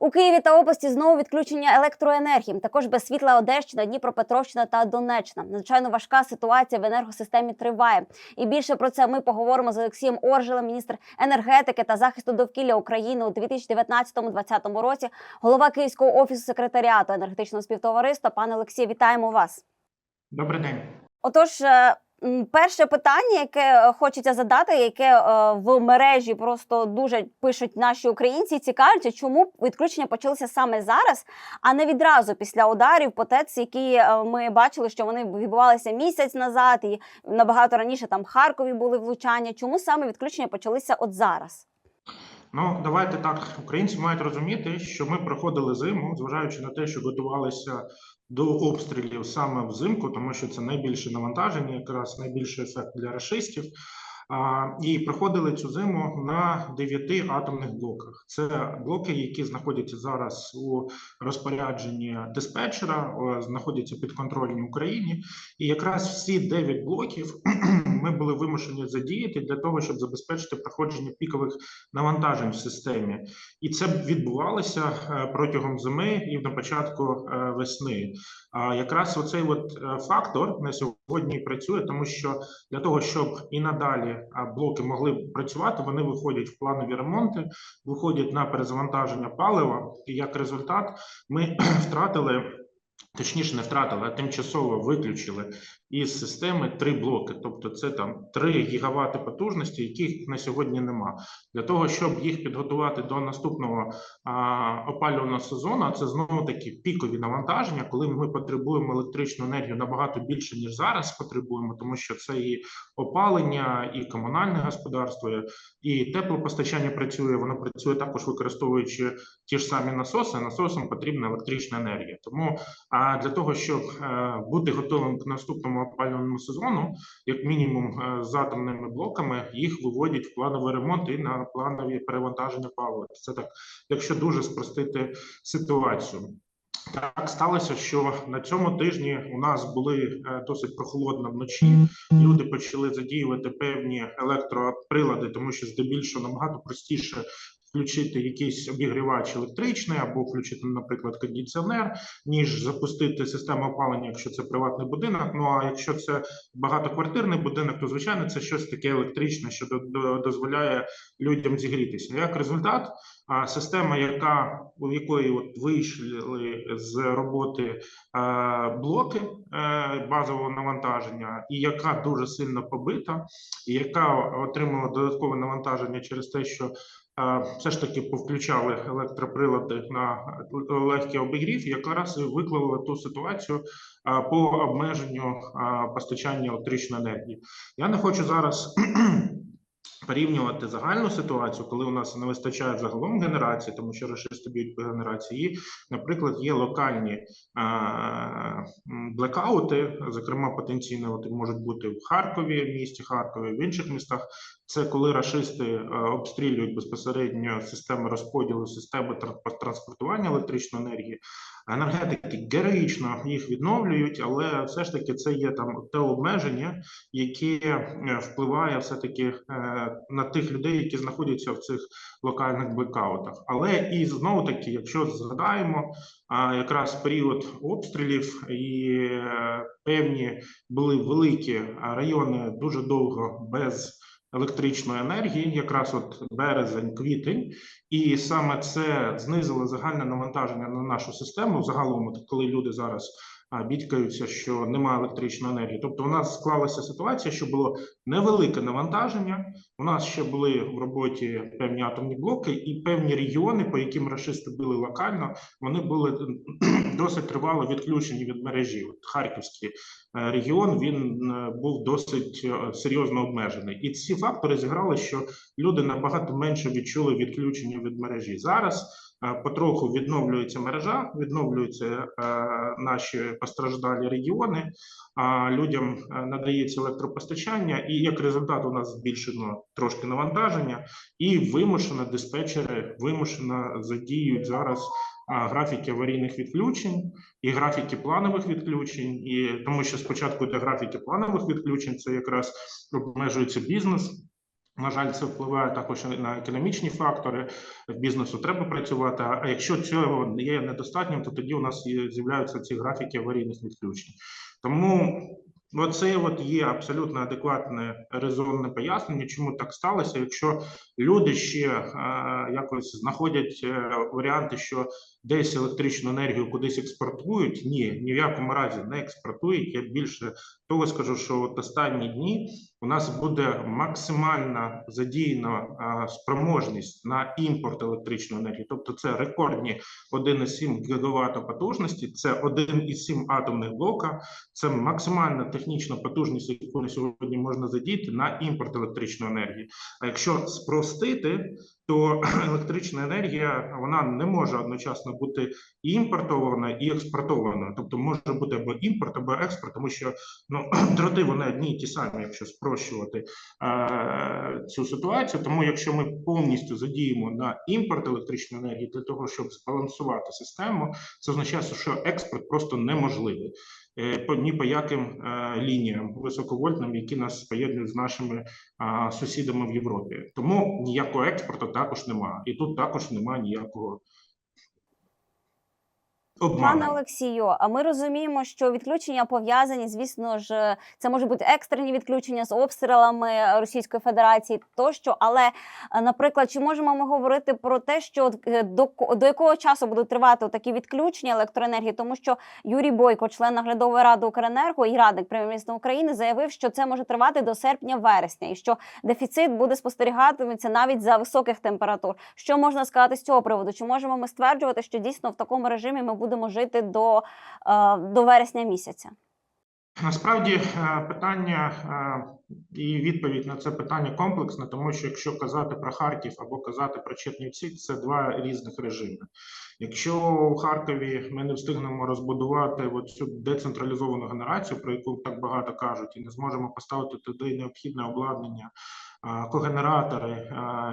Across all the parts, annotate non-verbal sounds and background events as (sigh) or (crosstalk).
У Києві та області знову відключення електроенергії. Також без світла Одещина, Дніпропетровщина та Донеччина. Надзвичайно важка ситуація в енергосистемі триває. І більше про це ми поговоримо з Олексієм Оржелем, міністр енергетики та захисту довкілля України у 2019-2020 році. Голова Київського офісу секретаріату енергетичного співтовариства. Пане Олексію, вітаємо вас. Добрий день. Отож, е, перше питання, яке е, хочеться задати, яке е, в мережі просто дуже пишуть наші українці, цікавляться, чому відключення почалися саме зараз, а не відразу після ударів по ТЕЦ, які е, ми бачили, що вони відбувалися місяць назад, і набагато раніше там в Харкові були влучання. Чому саме відключення почалися от зараз? Ну давайте так. Українці мають розуміти, що ми проходили зиму, зважаючи на те, що готувалися до обстрілів саме взимку, тому що це найбільше навантаження, якраз найбільший ефект для рашистів. І проходили цю зиму на дев'яти атомних блоках. Це блоки, які знаходяться зараз у розпорядженні диспетчера, знаходяться під контролем Україні. І якраз всі дев'ять блоків (clears throat) ми були вимушені задіяти для того, щоб забезпечити проходження пікових навантажень в системі, і це відбувалося е, протягом зими і на початку е, весни. А якраз оцей от е, фактор на сьогодні працює, тому що для того, щоб і надалі блоки могли працювати, вони виходять в планові ремонти, виходять на перезавантаження палива, і як результат ми (clears throat) втратили. Точніше, не втратили, а тимчасово виключили із системи три блоки. Тобто, це там 3 гігавати потужності, яких на сьогодні нема. Для того щоб їх підготувати до наступного а, опалювального сезону, це знову таки пікові навантаження, коли ми потребуємо електричну енергію набагато більше ніж зараз потребуємо, тому що це і опалення, і комунальне господарство, і теплопостачання працює. Воно працює також використовуючи ті ж самі насоси. Насосам потрібна електрична енергія. Тому а для того, щоб е, бути готовим к наступному опалювальному сезону, як мінімум е, з атомними блоками, їх виводять в плановий ремонт і на планові перевантаження палива. Це так, якщо дуже спростити ситуацію. Так сталося, що на цьому тижні у нас були е, досить прохолодно вночі. Люди почали задіювати певні електроприлади, тому що здебільшого набагато простіше включити якийсь обігрівач електричний або включити, наприклад, кондиціонер, ніж запустити систему опалення, якщо це приватний будинок. Ну а якщо це багатоквартирний будинок, то звичайно це щось таке електричне, що до- до- дозволяє людям зігрітися. Як результат, система, яка у якої от вийшли з роботи блоки е, базового навантаження, і яка дуже сильно побита, і яка отримала додаткове навантаження через те, що все ж таки повключали електроприлади на легкий обігрів, якраз і виклала ту ситуацію по обмеженню постачання електричної енергії. Я не хочу зараз (clears throat) порівнювати загальну ситуацію, коли у нас не вистачає загалом генерації, тому що рашисти б'ють по генерації. Наприклад, є локальні блекаути, зокрема, потенційно от можуть бути в Харкові, в місті Харкові, в інших містах. Це коли рашисти е, обстрілюють безпосередньо системи розподілу, системи транспор- транспортування електричної енергії. Енергетики героїчно їх відновлюють, але все ж таки це є там те обмеження, яке е, впливає все таки е, на тих людей, які знаходяться в цих локальних блекаутах. Але і знову таки, якщо згадаємо, якраз період обстрілів і певні були великі райони дуже довго без електричної енергії, якраз от березень, квітень, і саме це знизило загальне навантаження на нашу систему. Загалом, коли люди зараз бідкаються, що немає електричної енергії. Тобто, у нас склалася ситуація, що було невелике навантаження. У нас ще були в роботі певні атомні блоки і певні регіони, по яким рашисти били локально, вони були (clears throat) досить тривало відключені від мережі. От Харківський е, регіон він е, був досить е, серйозно обмежений, і ці фактори зіграли, що люди набагато менше відчули відключення від мережі. Зараз потроху відновлюється мережа, відновлюються е, наші постраждалі регіони. Людям е, надається електропостачання, і як результат у нас збільшено трошки навантаження, і вимушено диспетчери вимушено задіють зараз графіки аварійних відключень і графіки планових відключень, і тому що спочатку для графіки планових відключень це якраз обмежується бізнес. На жаль, це впливає також на економічні фактори. В бізнесу треба працювати. А а якщо цього є недостатньо, то тоді у нас з'являються ці графіки аварійних відключень. Тому оце от є абсолютно адекватне резонне пояснення, чому так сталося. Якщо люди ще е, якось знаходять е, варіанти, що десь електричну енергію кудись експортують, ні, ні в якому разі не експортують. Я більше того скажу, що от останні дні у нас буде максимальна задіяна спроможність на імпорт електричної енергії, тобто це рекордні 1,7 ГВт потужності, це 1,7 атомних блока, це максимальна технічна потужність, яку на сьогодні можна задіяти на імпорт електричної енергії. А якщо спростити, то (clears throat) електрична енергія вона не може одночасно бути і імпортована і експортована. Тобто може бути або імпорт, або експорт, тому що ну (clears throat) дроти вони одні і ті самі, якщо спрощувати е, цю ситуацію. Тому якщо ми повністю задіємо на імпорт електричної енергії для того, щоб збалансувати систему, це означає, що експорт просто неможливий. Е, ні по яким е, лініям високовольтним, які нас поєднують з нашими сусідами в Європі. Тому ніякого експорту також немає. І тут також немає ніякого Пане Олексію, а ми розуміємо, що відключення пов'язані, звісно ж, це може бути екстрені відключення з обстрілами Російської Федерації тощо. Але, е, наприклад, чи можемо ми говорити про те, що е, до, до якого часу будуть тривати такі відключення електроенергії? Тому що Юрій Бойко, член наглядової ради Укренерго і радник прем'єр-міністра України, заявив, що це може тривати до серпня-вересня, і що дефіцит буде спостерігатиметься навіть за високих температур. Що можна сказати з цього приводу? Чи можемо ми стверджувати, що дійсно в такому режимі ми будемо жити до, е, до вересня місяця? Насправді е, питання е, і відповідь на це питання комплексне, тому що якщо казати про Харків або казати про Чернівці, це два різних режими. Якщо у Харкові ми не встигнемо розбудувати цю децентралізовану генерацію, про яку так багато кажуть, і не зможемо поставити туди необхідне обладнання, когенератори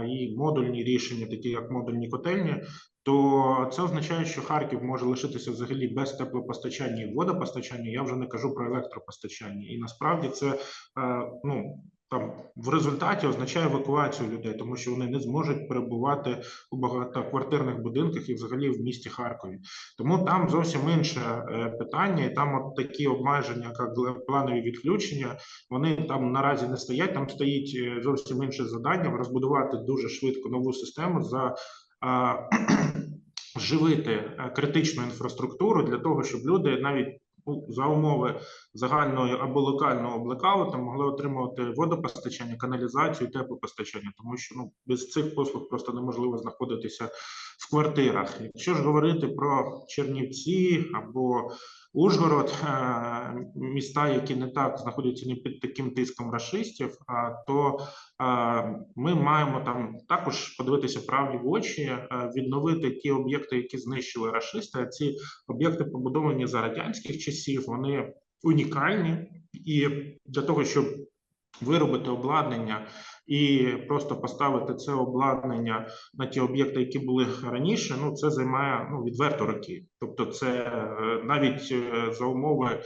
і модульні рішення, такі як модульні котельні, то це означає, що Харків може лишитися взагалі без теплопостачання і водопостачання. Я вже не кажу про електропостачання. І насправді це е, ну там в результаті означає евакуацію людей, тому що вони не зможуть перебувати у багатоквартирних будинках і взагалі в місті Харкові. Тому там зовсім інше е, питання, і там от такі обмеження, як планові відключення, вони там наразі не стоять. Там стоїть е, зовсім інше завдання розбудувати дуже швидко нову систему за (clears throat) живити е, критичну інфраструктуру для того, щоб люди навіть ну, за умови загального або локального блекауту могли отримувати водопостачання, каналізацію, теплопостачання, тому що ну без цих послуг просто неможливо знаходитися в квартирах. Якщо ж говорити про Чернівці або Ужгород, е, міста, які не так знаходяться не під таким тиском рашистів, то е, ми маємо там також подивитися правді в очі, е, відновити ті об'єкти, які знищили рашисти. Ці об'єкти побудовані за радянських часів, вони унікальні, і для того, щоб виробити обладнання і просто поставити це обладнання на ті об'єкти, які були раніше, ну це займає ну відверто роки. Тобто, це е, навіть е, за умови е,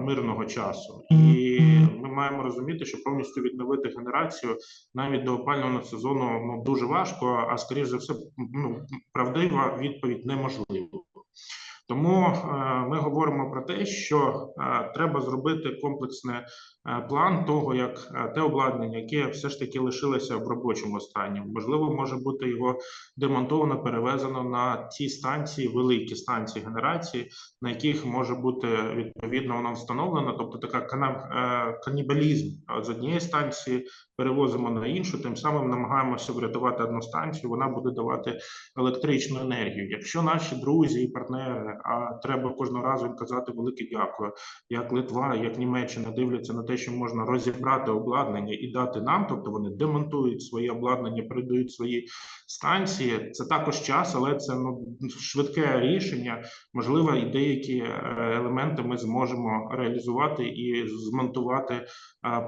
мирного часу, і ми маємо розуміти, що повністю відновити генерацію навіть до опального сезону ну дуже важко. А скоріш за все, ну правдива відповідь неможливо. Тому е, ми говоримо про те, що е, треба зробити комплексний е, план того, як е, те обладнання, яке все ж таки лишилося в робочому стані, можливо, може бути його демонтовано, перевезено на ті станції, великі станції генерації, на яких може бути відповідно воно встановлено, тобто така е, канібалізм з однієї станції перевозимо на іншу, тим самим намагаємося врятувати одну станцію. Вона буде давати електричну енергію. Якщо наші друзі і партнери, а треба кожного разу їм казати велике дякую, як Литва, як Німеччина дивляться на те, що можна розібрати обладнання і дати нам, тобто вони демонтують своє обладнання, передають свої станції. Це також час, але це ну швидке рішення. Можливо, і деякі е, елементи ми зможемо реалізувати і змонтувати, е,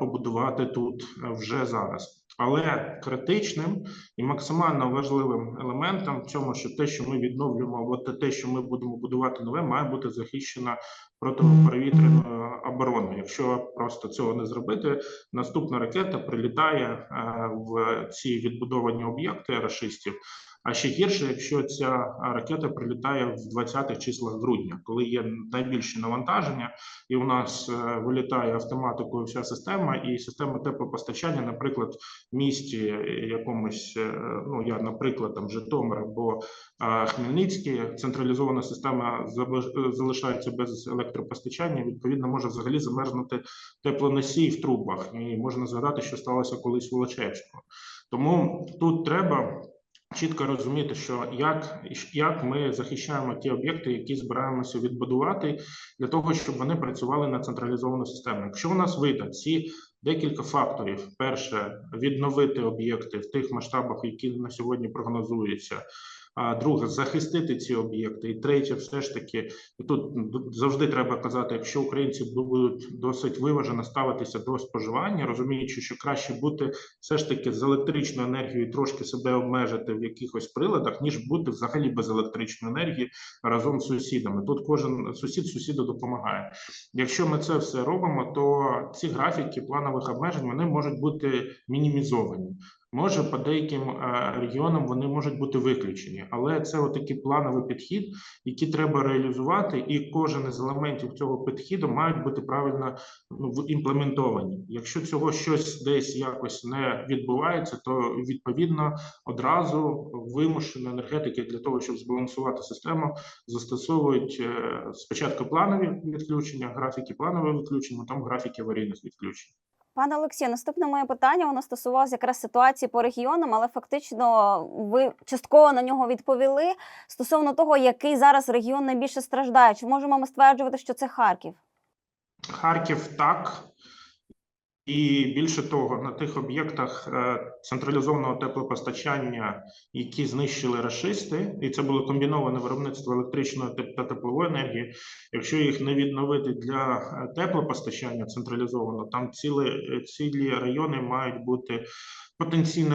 побудувати тут е, вже зараз. Але критичним і максимально важливим елементом в цьому, що те, що ми відновлюємо, або те, що ми будемо будувати нове, має бути захищена протиповітряною обороною. Якщо просто цього не зробити, наступна ракета прилітає е, в ці відбудовані об'єкти рашистів. А ще гірше, якщо ця ракета прилітає в 20-х числах грудня, коли є найбільше навантаження, і у нас е, вилітає автоматикою вся система, і система теплопостачання, наприклад, в місті е, якомусь, е, ну я, наприклад, там Житомир або Хмельницький, централізована система залишається без електропостачання. Відповідно, може взагалі замерзнути теплоносій в трубах, і можна згадати, що сталося колись в Волочевську. Тому тут треба чітко розуміти, що як, як ми захищаємо ті об'єкти, які збираємося відбудувати, для того, щоб вони працювали на централізовану систему. Якщо у нас вийде ці декілька факторів: перше, відновити об'єкти в тих масштабах, які на сьогодні прогнозуються. А друге, захистити ці об'єкти, і третє, все ж таки, і тут завжди треба казати, якщо українці будуть досить виважено ставитися до споживання, розуміючи, що краще бути все ж таки з електричною енергією трошки себе обмежити в якихось приладах, ніж бути взагалі без електричної енергії разом з сусідами. Тут кожен сусід сусіду допомагає. Якщо ми це все робимо, то ці графіки планових обмежень вони можуть бути мінімізовані. Може, по деяким е, регіонам вони можуть бути виключені, але це отакий плановий підхід, який треба реалізувати, і кожен із елементів цього підходу мають бути правильно ну, імплементовані. Якщо цього щось десь якось не відбувається, то відповідно одразу вимушені енергетики для того, щоб збалансувати систему, застосовують е, спочатку планові відключення, графіки планових відключень, потім графіки аварійних відключень. Пане Олексію, наступне моє питання воно стосувалося якраз ситуації по регіонам, але фактично ви частково на нього відповіли стосовно того, який зараз регіон найбільше страждає. Чи можемо ми стверджувати, що це Харків? Харків так. І більше того, на тих об'єктах е, централізованого теплопостачання, які знищили рашисти, і це було комбіноване виробництво електричної та теплової енергії. Якщо їх не відновити для е, теплопостачання централізовано, там цілі, е, цілі райони мають бути потенційно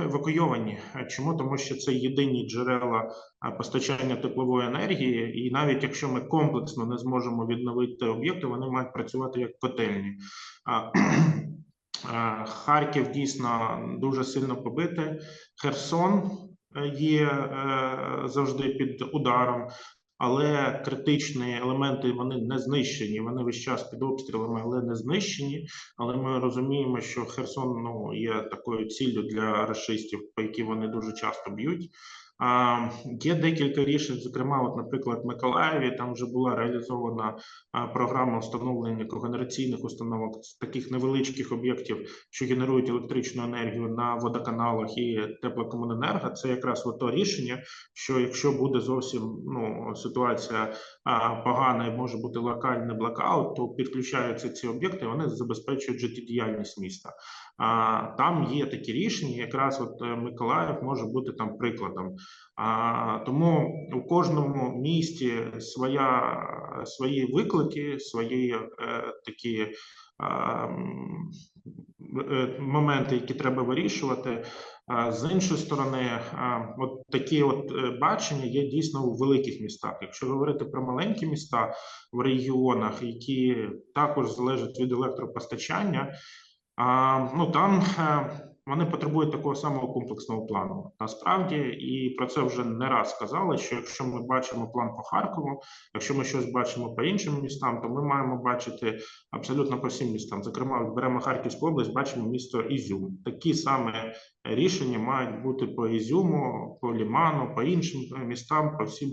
евакуйовані. Чому? Тому що це єдині джерела постачання теплової енергії, і навіть якщо ми комплексно не зможемо відновити об'єкти, вони мають працювати як котельні. (clears throat) Харків дійсно дуже сильно побитий. Херсон е, є е, завжди під ударом. Але критичні елементи вони не знищені. Вони весь час під обстрілами, але не знищені. Але ми розуміємо, що Херсон ну є такою ціллю для рашистів, по якій вони дуже часто б'ють. Є декілька рішень, зокрема, от, наприклад, в Миколаєві там вже була реалізована програма встановлення когенераційних установок таких невеличких об'єктів, що генерують електричну енергію на водоканалах і теплокомуненерго. Це якраз от то рішення, що якщо буде зовсім ну ситуація погана і може бути локальний блокаут, то підключаються ці об'єкти, вони забезпечують життєдіяльність міста. Там є такі рішення, якраз от е, Миколаїв може бути там прикладом. Тому у кожному місті своя свої виклики, свої е, такі. е, Моменти, які треба вирішувати, з іншої сторони, от такі от е, бачення є дійсно у великих містах. Якщо говорити про маленькі міста в регіонах, які також залежать від електропостачання, ну там е, вони потребують такого самого комплексного плану. Насправді, і про це вже не раз сказали. Що якщо ми бачимо план по Харкову, якщо ми щось бачимо по іншим містам, то ми маємо бачити абсолютно по всім містам. Зокрема, беремо Харківську область, бачимо місто Ізюм. Такі саме рішення мають бути по Ізюму, по Ліману, по іншим містам, по всім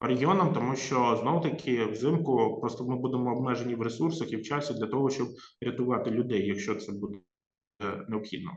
регіонам, тому що знов таки взимку просто ми будемо обмежені в ресурсах і в часі для того, щоб рятувати людей, якщо це буде необхідно.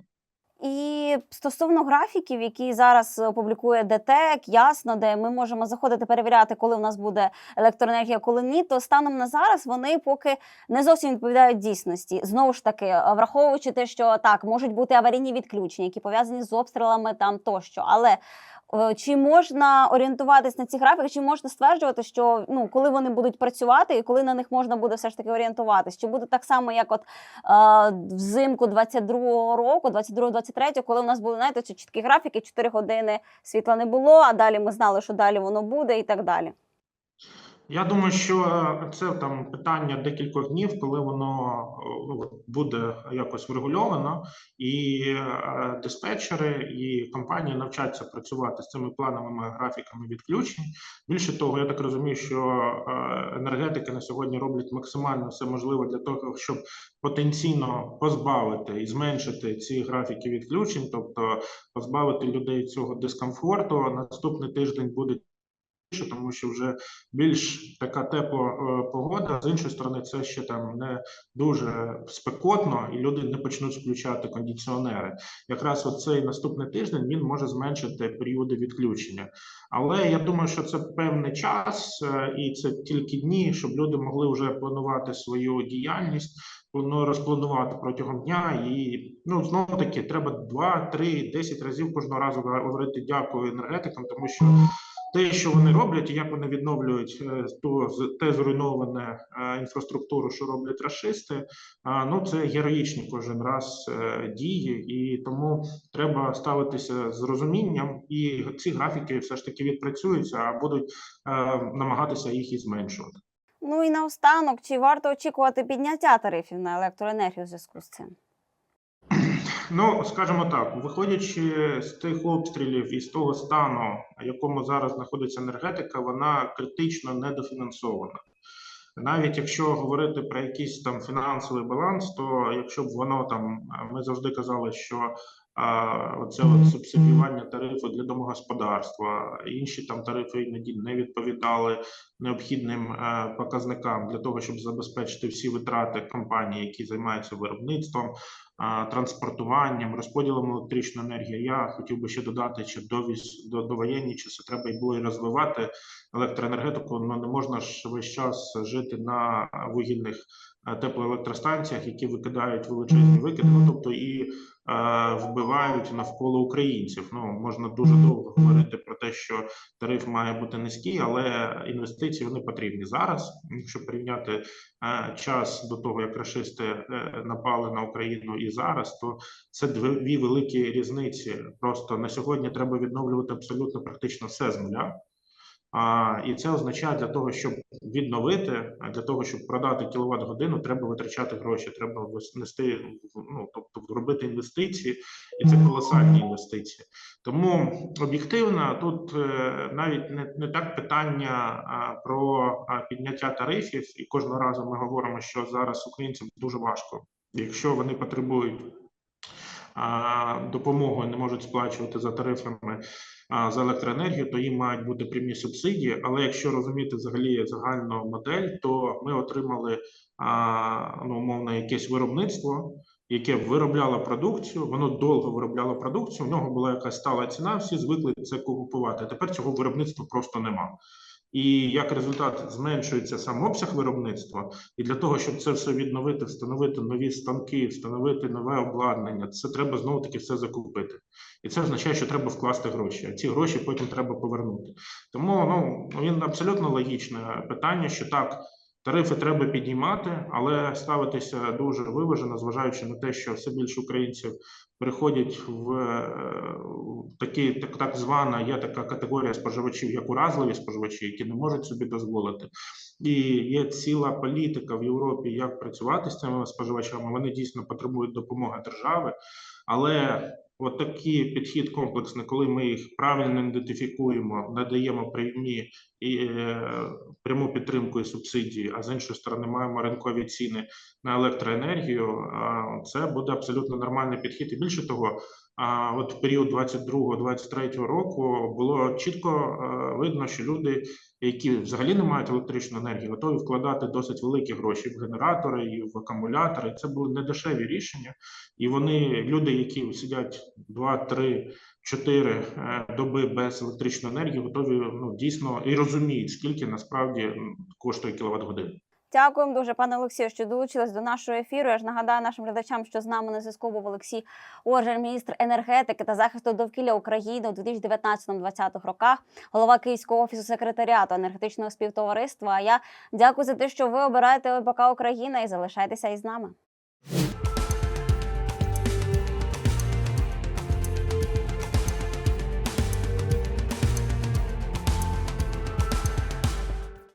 І стосовно графіків, які зараз опублікує ДТЕК, ясно, де ми можемо заходити перевіряти, коли в нас буде електроенергія, коли ні, то станом на зараз вони поки не зовсім відповідають дійсності. Знову ж таки, е, враховуючи те, що так можуть бути аварійні відключення, які пов'язані з обстрілами там тощо. Але Е, Чи можна орієнтуватись на ці графіки, чи можна стверджувати, що ну коли вони будуть працювати, і коли на них можна буде все ж таки орієнтуватись? Чи буде так само, як от е, взимку 22-го року, 22-23, коли у нас були знаєте, ці чіткі графіки, 4 години світла не було, а далі ми знали, що далі воно буде, і так далі. Я думаю, що е, це там питання декількох днів, коли воно е, буде якось врегульовано, і е, диспетчери і компанії навчаться працювати з цими плановими графіками відключень. Більше того, я так розумію, що енергетики на сьогодні роблять максимально все можливе для того, щоб потенційно позбавити і зменшити ці графіки відключень, тобто позбавити людей цього дискомфорту. Наступний тиждень більше, тому що вже більш така тепла е, погода. З іншої сторони, це ще там не дуже спекотно, і люди не почнуть включати кондиціонери. Якраз оцей наступний тиждень він може зменшити періоди відключення. Але я думаю, що це певний час, е, і це тільки дні, щоб люди могли вже планувати свою діяльність. ну, розпланувати протягом дня, і ну знову таки треба 2, 3, 10 разів кожного разу говорити дякую енергетикам, тому що те, що вони роблять, і як вони відновлюють е, ту те зруйноване е, інфраструктуру, що роблять рашисти, а, ну це героїчні кожен раз е, дії, і тому треба ставитися з розумінням, і ці графіки все ж таки відпрацюються, а будуть е, намагатися їх і зменшувати. Ну і наостанок, чи варто очікувати підняття тарифів на електроенергію в зв'язку з цим? Ну, скажімо так, виходячи з тих обстрілів і з того стану, в якому зараз знаходиться енергетика, вона критично недофінансована. Навіть якщо говорити про якийсь там фінансовий баланс, то якщо б воно там ми завжди казали, що оце от субсидіювання тарифу для домогосподарства, інші там тарифи іноді не відповідали необхідним е, показникам для того, щоб забезпечити всі витрати компаній, які займаються виробництвом транспортуванням, розподілом електричної енергії. Я хотів би ще додати, чи до до, до воєнні часи треба й було і розвивати електроенергетику. Ну не можна ж весь час жити на вугільних е, теплоелектростанціях, які викидають величезні викиди. Ну тобто і вбивають навколо українців. Ну можна дуже довго говорити про те, що тариф має бути низький, але інвестиції вони потрібні зараз. Якщо порівняти е, час до того, як рашисти е, напали на Україну і зараз, то це дві великі різниці. Просто на сьогодні треба відновлювати абсолютно практично все з нуля. А, і це означає для того, щоб відновити, для того, щоб продати кіловат годину, треба витрачати гроші, треба внести ну, тобто робити інвестиції, і це колосальні інвестиції. Тому об'єктивно тут е, навіть не, не так питання про підняття тарифів, і кожного разу ми говоримо, що зараз українцям дуже важко, якщо вони потребують а, допомогу не можуть сплачувати за тарифами за електроенергію, то їм мають бути прямі субсидії. Але якщо розуміти взагалі загальну модель, то ми отримали ну, умовно якесь виробництво, яке виробляло продукцію, воно довго виробляло продукцію. В нього була якась стала ціна, всі звикли це купувати. Тепер цього виробництва просто нема. І як результат зменшується сам обсяг виробництва, і для того, щоб це все відновити, встановити нові станки, встановити нове обладнання, це треба знову таки все закупити. І це означає, що треба вкласти гроші. А ці гроші потім треба повернути. Тому ну він абсолютно логічне питання, що так. Тарифи треба піднімати, але ставитися дуже виважено, зважаючи на те, що все більше українців приходять в е, в такі, так, так звана є така категорія споживачів, як уразливі споживачі, які не можуть собі дозволити. І є ціла політика в Європі, як працювати з цими споживачами. Вони дійсно потребують допомоги держави, але от такий підхід комплексний, коли ми їх правильно ідентифікуємо, надаємо прямі і е, пряму підтримку і субсидії, а з іншої сторони маємо ринкові ціни на електроенергію. Це буде абсолютно нормальний підхід. І більше того, а от в період 22-23 року було чітко е, видно, що люди, які взагалі не мають електричної енергії, готові вкладати досить великі гроші в генератори і в акумулятори. Це були недешеві рішення, і вони люди, які сидять 2-3 4 е, доби без електричної енергії, готові ну дійсно і розуміють, скільки насправді коштує кіловат годин. Дякуємо дуже, пане Олексію, що долучились до нашого ефіру. Я ж нагадаю нашим глядачам, що з нами на зв'язку був Олексій Оржер, міністр енергетики та захисту довкілля України у 2019-2020 роках, голова Київського офісу секретаріату енергетичного співтовариства. А я дякую за те, що ви обираєте ОБК Україна і залишайтеся із нами.